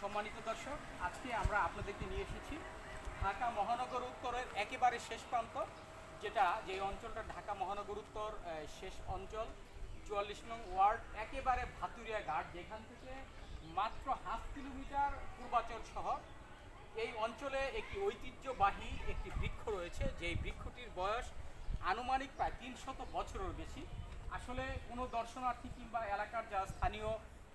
সম্মানিত দর্শক, আজকে আমরা আপনাদেরকে নিয়ে এসেছি ঢাকা মহানগর উত্তরের একেবারে শেষ প্রান্ত, যেটা যে অঞ্চলটা ঢাকা মহানগর উত্তর শেষ অঞ্চল, চুয়াল্লিশ নং ওয়ার্ড, একেবারে ভাতুরিয়া ঘাট, যেখান থেকে মাত্র হাফ কিলোমিটার পূর্বাচল শহর। এই অঞ্চলে একটি ঐতিহ্যবাহী একটি বৃক্ষ রয়েছে, যেই বৃক্ষটির বয়স আনুমানিক প্রায় তিনশত বছরের বেশি। আসলে কোনো দর্শনার্থী কিংবা এলাকার যা স্থানীয়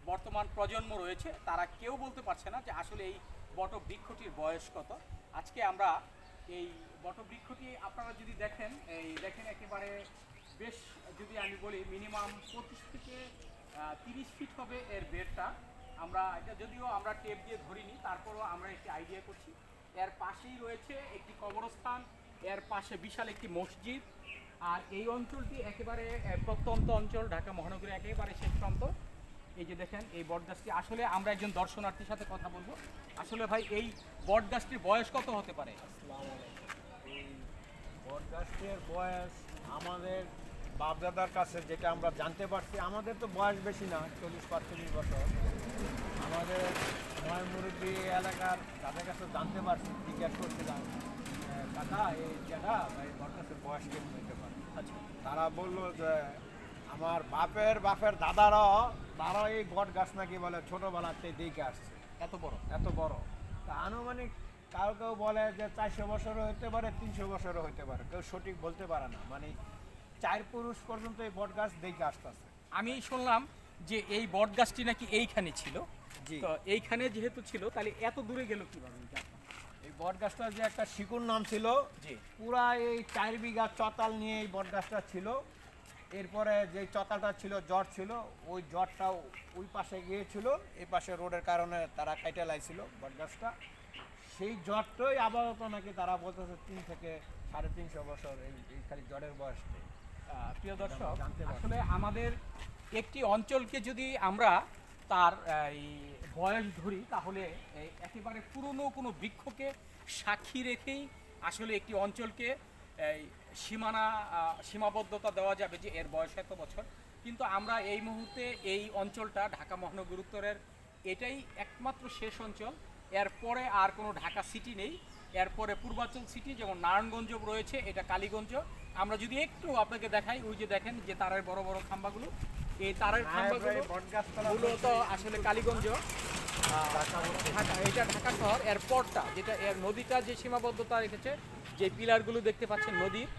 বর্তমান প্রজন্ম রয়েছে, তারা কেউ বলতে পারছে না যে আসলে এই বটবৃক্ষটির বয়স কত। আজকে আমরা এই বটবৃক্ষটি আপনারা যদি দেখেন, এই দেখেন একেবারে বেশ যদি আমি বলি মিনিমাম পঁচিশ থেকে তিরিশ ফিট হবে এর বেডটা। আমরা এটা যদিও আমরা টেপ দিয়ে ধরিনি, তারপরও আমরা একটি আইডিয়া করছি। এর পাশেই রয়েছে একটি কবরস্থান, এর পাশে বিশাল একটি মসজিদ। আর এই অঞ্চলটি একেবারে প্রত্যন্ত অঞ্চল, ঢাকা মহানগরী একেবারে শেষ প্রান্ত। এই যে দেখেন এই বটগাছটি। আসলে আমরা একজন দর্শনার্থীর সাথে কথা বলব। আসলে ভাই এই বটগাছটির বয়স কত হতে পারে? এই বটগাছের বয়স আমাদের বাপদাদার কাছে যেটা আমরা জানতে পারছি আমাদের তো বয়স বেশি না চল্লিশ পাঁচচল্লিশ বছর। আমাদের মুরব্বী এলাকার তাদের কাছে জানতে পারছি জিজ্ঞেস করছিলাম কাকা এই যেটা এই বটগাছের বয়স কেমন হতে পারে? আচ্ছা। তারা বলল যে আমার বাপের বাপের দাদারাও তারা এই বট গাছ নাকি বলে ছোটোবেলাতে দেখে আসছে। এত বড়? এত বড়। তা আনুমানিক কাউ কেউ বলে যে চারশো বছরও হতে পারে তিনশো বছরও হতে পারে। কেউ সঠিক বলতে পারে না। মানে চার পুরুষ পর্যন্ত এই বট গাছ দেখে আসতেছে। আমি শুনলাম যে এই বটগাছটি নাকি এইখানে ছিল। জি। তো এইখানে যেহেতু ছিল তাহলে এত দূরে গেল কীভাবে? এই বট গাছটা যে একটা শিকুর নাম ছিল জি। পুরা এই চার বিঘা চতাল নিয়ে এই বট গাছটা ছিল। এরপরে যে চতালটা ছিল জট ছিল ওই জটটাও ওই পাশে গিয়েছিল। এই পাশে রোডের কারণে তারা কাইটে লাইছিল বট গাছটা সেই জটটাই আপাতত নাকি তারা বলতেছে তিন থেকে সাড়ে তিনশো বছর এই এই খালি জটের বয়সটা আহ, প্রিয় দর্শক। আসলে আমাদের একটি অঞ্চলকে যদি আমরা তার এই বয়স ধরি তাহলে একেবারে পুরনো কোনো বৃক্ষকে সাক্ষী রেখেই আসলে একটি অঞ্চলকে এই সীমানা সীমাবদ্ধতা দেওয়া যাবে যে এর বয়স এত বছর। কিন্তু আমরা এই মুহূর্তে এই অঞ্চলটা ঢাকা মহানগর উত্তরের এটাই একমাত্র শেষ অঞ্চল। এরপরে আর কোনো ঢাকা সিটি নেই। এরপরে পূর্বাঞ্চল সিটি যেমন নারায়ণগঞ্জ রয়েছে এটা কালীগঞ্জ। আমরা যদি একটু আপনাকে দেখাই ওই যে দেখেন যে তারের বড় বড় খাম্বাগুলো। এই তারের খাম্বাগুলো মূলত আসলে কালীগঞ্জ। ঢাকা এটা ঢাকা শহর। এর পরটা যেটা এর নদীটা যে সীমাবদ্ধতা রেখেছে যে পিলারগুলো দেখতে পাচ্ছেন নদীর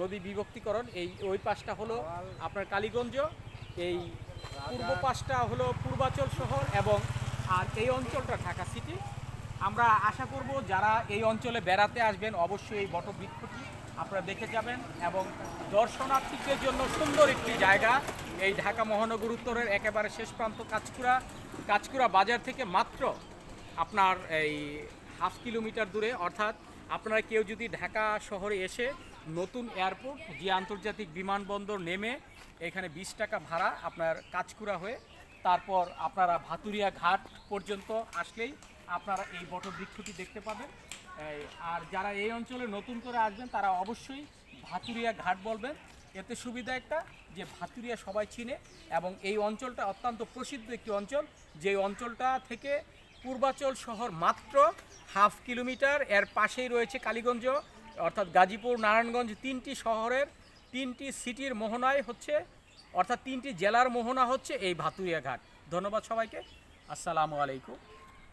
নদী বিভক্তিকরণ, এই ওই পাশটা হলো আপনার কালীগঞ্জ, এই পূর্ব পাশটা হলো পূর্বাচল শহর এবং আর এই অঞ্চলটা ঢাকা সিটি। আমরা আশা করব যারা এই অঞ্চলে বেড়াতে আসবেন, অবশ্যই এই বটবৃক্ষটি আপনারা দেখে যাবেন এবং দর্শনার্থীদের জন্য সুন্দর একটি জায়গা। এই ঢাকা মহানগর উত্তরের একেবারে শেষ প্রান্ত কাঁচকুড়া। কাঁচকুড়া বাজার থেকে মাত্র আপনার এই হাফ কিলোমিটার দূরে, অর্থাৎ আপনারা কেউ যদি ঢাকা শহরে এসে নতুন এয়ারপোর্ট যে আন্তর্জাতিক বিমানবন্দর নেমে এখানে বিশ টাকা ভাড়া আপনার কাঁচকুড়া হয়ে তারপর আপনারা ভাতুরিয়া ঘাট পর্যন্ত আসলেই আপনারা এই বটবৃক্ষটি দেখতে পাবেন। আর যারা এই অঞ্চলে নতুন করে আসবেন, তারা অবশ্যই ভাতুরিয়া ঘাট বলবেন। এতে সুবিধা একটা যে ভাতুরিয়া সবাই চিনে এবং এই অঞ্চলটা অত্যন্ত প্রসিদ্ধ একটি অঞ্চল। যে অঞ্চলটা থেকে পূর্বাচল শহর মাত্র হাফ কিলোমিটার। এর পাশেই রয়েছে কালীগঞ্জ, অর্থাৎ গাজীপুর, নারায়ণগঞ্জ তিনটি শহরের তিনটি সিটির মোহনায় হচ্ছে, অর্থাৎ তিনটি জেলার মোহনা হচ্ছে এই ভাতুরিয়া ঘাট ধন্যবাদ সবাইকে। আসসালামু আলাইকুম।